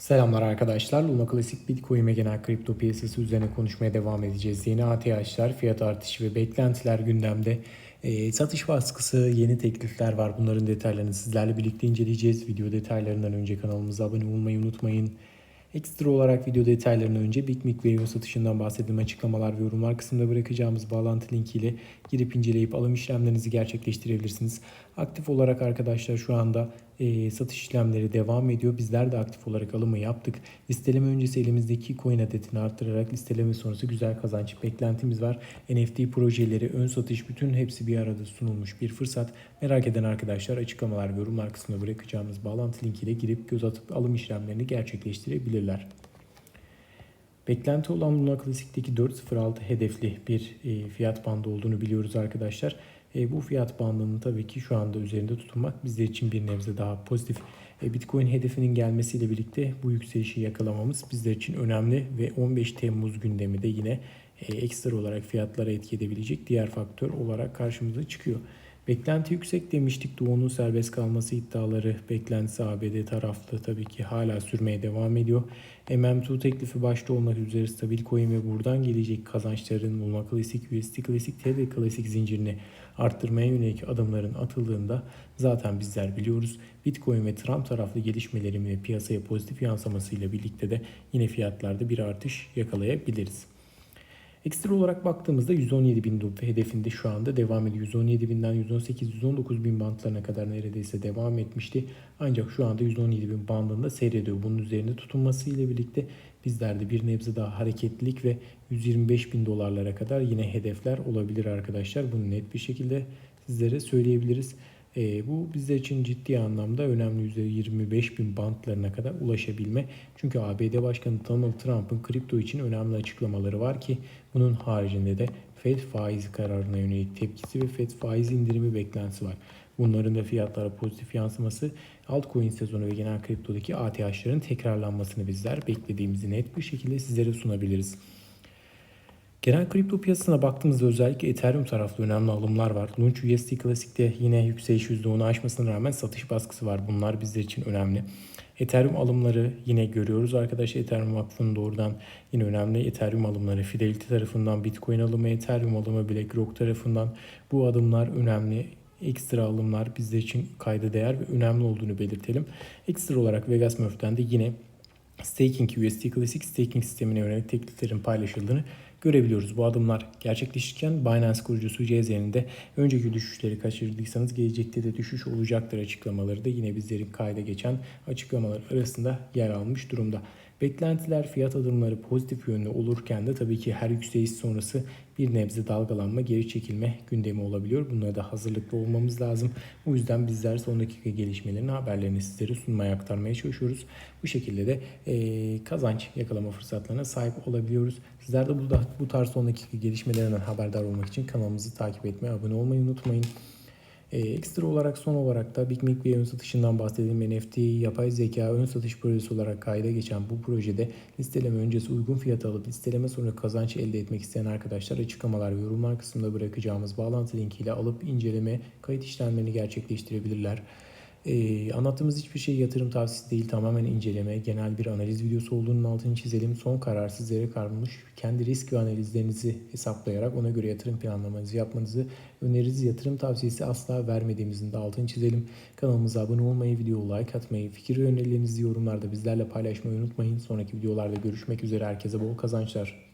Selamlar arkadaşlar. Luna Klasik Bitcoin ve genel kripto piyasası üzerine konuşmaya devam edeceğiz. Yeni ATH'lar, fiyat artışı ve beklentiler gündemde. E, satış baskısı, yeni teklifler var. Bunların detaylarını sizlerle birlikte inceleyeceğiz. Video detaylarından önce kanalımıza abone olmayı unutmayın. Ekstra olarak video detaylarından önce Big Mic ve Eon satışından bahsettiğim açıklamalar ve yorumlar kısmında bırakacağımız bağlantı linkiyle girip inceleyip alım işlemlerinizi gerçekleştirebilirsiniz. Aktif olarak arkadaşlar şu anda e, satış işlemleri devam ediyor. Bizler de aktif olarak alımı yaptık. Listeleme öncesi elimizdeki coin adetini arttırarak listeleme sonrası güzel kazanç beklentimiz var. NFT projeleri, ön satış bütün hepsi bir arada sunulmuş bir fırsat. Merak eden arkadaşlar açıklamalar ve yorumlar kısmına bırakacağımız bağlantı linkiyle girip göz atıp alım işlemlerini gerçekleştirebilirler. Beklenti olan Luna Klasik'teki 4.06 hedefli bir e, fiyat bandı olduğunu biliyoruz arkadaşlar. E, bu fiyat bandının tabii ki şu anda üzerinde tutunmak bizler için bir nebze daha pozitif. E, Bitcoin hedefinin gelmesiyle birlikte bu yükselişi yakalamamız bizler için önemli ve 15 Temmuz gündemi de yine e, ekstra olarak fiyatlara etki edebilecek diğer faktör olarak karşımıza çıkıyor. Beklenti yüksek demiştik. Doğu'nun serbest kalması iddiaları beklentisi ABD taraflı tabii ki hala sürmeye devam ediyor. MM2 teklifi başta olmak üzere stabil coin ve buradan gelecek kazançların Luna Classic, USD Classic, TD Classic zincirini arttırmaya yönelik adımların atıldığında zaten bizler biliyoruz. Bitcoin ve Trump taraflı gelişmelerin ve piyasaya pozitif yansımasıyla birlikte de yine fiyatlarda bir artış yakalayabiliriz. Ekstra olarak baktığımızda 117 bin hedefinde şu anda devam ediyor. 117 binden 118-119 bin bantlarına kadar neredeyse devam etmişti. Ancak şu anda 117 bin bandında seyrediyor. Bunun üzerinde tutunması ile birlikte bizlerde bir nebze daha hareketlilik ve 125 bin dolarlara kadar yine hedefler olabilir arkadaşlar. Bunu net bir şekilde sizlere söyleyebiliriz. E, bu bizler için ciddi anlamda önemli %25 bin bantlarına kadar ulaşabilme. Çünkü ABD Başkanı Donald Trump'ın kripto için önemli açıklamaları var ki bunun haricinde de Fed faiz kararına yönelik tepkisi ve Fed faiz indirimi beklentisi var. Bunların da fiyatlara pozitif yansıması altcoin sezonu ve genel kriptodaki ATH'ların tekrarlanmasını bizler beklediğimizi net bir şekilde sizlere sunabiliriz. Genel kripto piyasasına baktığımızda özellikle Ethereum taraflı önemli alımlar var. Launch USD Classic'te yine yükseliş %10'u aşmasına rağmen satış baskısı var. Bunlar bizler için önemli. Ethereum alımları yine görüyoruz arkadaşlar. Ethereum Vakfı'nın doğrudan yine önemli Ethereum alımları. Fidelity tarafından Bitcoin alımı, Ethereum alımı, BlackRock tarafından bu adımlar önemli ekstra alımlar bizler için kayda değer ve önemli olduğunu belirtelim. Ekstra olarak Vegas Murph'ten de yine staking USD Classic staking sistemine yönelik tekliflerin paylaşıldığını görebiliyoruz. Bu adımlar gerçekleşirken Binance kurucusu CZ'nin de önceki düşüşleri kaçırdıysanız gelecekte de düşüş olacaktır açıklamaları da yine bizlerin kayda geçen açıklamalar arasında yer almış durumda. Beklentiler, fiyat adımları pozitif yönlü olurken de tabii ki her yükseliş sonrası bir nebze dalgalanma, geri çekilme gündemi olabiliyor. Bunlara da hazırlıklı olmamız lazım. Bu yüzden bizler son dakika gelişmelerin haberlerini sizlere sunmaya aktarmaya çalışıyoruz. Bu şekilde de e, kazanç yakalama fırsatlarına sahip olabiliyoruz. Sizler de burada bu tarz son dakika gelişmelerinden haberdar olmak için kanalımızı takip etmeyi, abone olmayı unutmayın. Ee, ekstra olarak son olarak da Big Mic ve ön satışından bahsedelim. NFT, yapay zeka ön satış projesi olarak kayda geçen bu projede listeleme öncesi uygun fiyat alıp listeleme sonra kazanç elde etmek isteyen arkadaşlar açıklamalar ve yorumlar kısmında bırakacağımız bağlantı linkiyle alıp inceleme, kayıt işlemlerini gerçekleştirebilirler. Ee, anlattığımız hiçbir şey yatırım tavsiyesi değil tamamen inceleme, genel bir analiz videosu olduğunun altını çizelim. Son karar sizlere kalmış. Kendi risk ve analizlerinizi hesaplayarak ona göre yatırım planlamanızı yapmanızı öneririz. Yatırım tavsiyesi asla vermediğimizin de altını çizelim. Kanalımıza abone olmayı, video like atmayı, fikir ve önerilerinizi yorumlarda bizlerle paylaşmayı unutmayın. Sonraki videolarda görüşmek üzere. Herkese bol kazançlar.